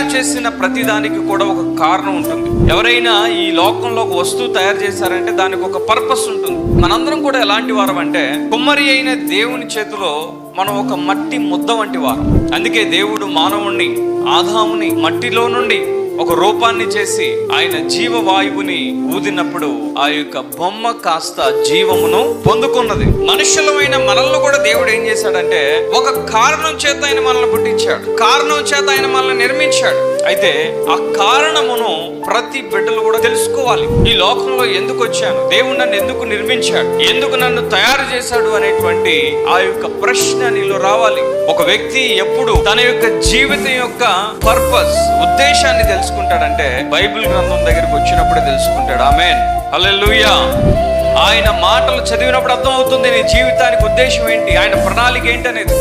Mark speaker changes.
Speaker 1: తయారు చేసిన ప్రతిదానికి కూడా ఒక కారణం ఉంటుంది. ఎవరైనా ఈ లోకంలో ఒక వస్తువు తయారు చేశారంటే దానికి ఒక పర్పస్ ఉంటుంది. మనందరం కూడా ఎలాంటి వారం అంటే కుమ్మరి అయిన దేవుని చేతిలో మనం ఒక మట్టి ముద్ద వంటి వారం. అందుకే దేవుడు మానవుణ్ణి ఆదాముని మట్టిలో నుండి ఒక రూపాన్ని చేసి ఆయన జీవవాయువుని ఊదినప్పుడు ఆ యొక్క బొమ్మ కాస్త జీవమును పొందుకున్నది. మనుషులమైన మనల్ని కూడా దేవుడు ఏం చేశాడంటే ఒక కారణం చేత ఆయన మనల్ని పుట్టించాడు. కారణం చేత ఆయన మనల్ని నిర్మించాడు. అయితే ఆ కారణమును ప్రతి బిడ్డలు కూడా తెలుసుకోవాలి. ఈ లోకంలో ఎందుకు వచ్చాను? దేవుడు నన్ను ఎందుకు నిర్మించాడు? ఎందుకు నన్ను తయారు చేశాడు అనేటువంటి ఆ యొక్క ప్రశ్న నీలో రావాలి. ఒక వ్యక్తి ఎప్పుడు తన యొక్క జీవితం యొక్క పర్పస్ ఉద్దేశాన్ని తెలుసుకుంటాడంటే బైబిల్ గ్రంథం దగ్గరికి వచ్చినప్పుడే తెలుసుకుంటాడు. ఆమె హల్లెలూయా. ఆయన మాటలు చదివినప్పుడు అర్థమవుతుంది నీ జీవితానికి ఉద్దేశం ఏంటి? ఆయన ప్రణాళిక ఏంటి అనేది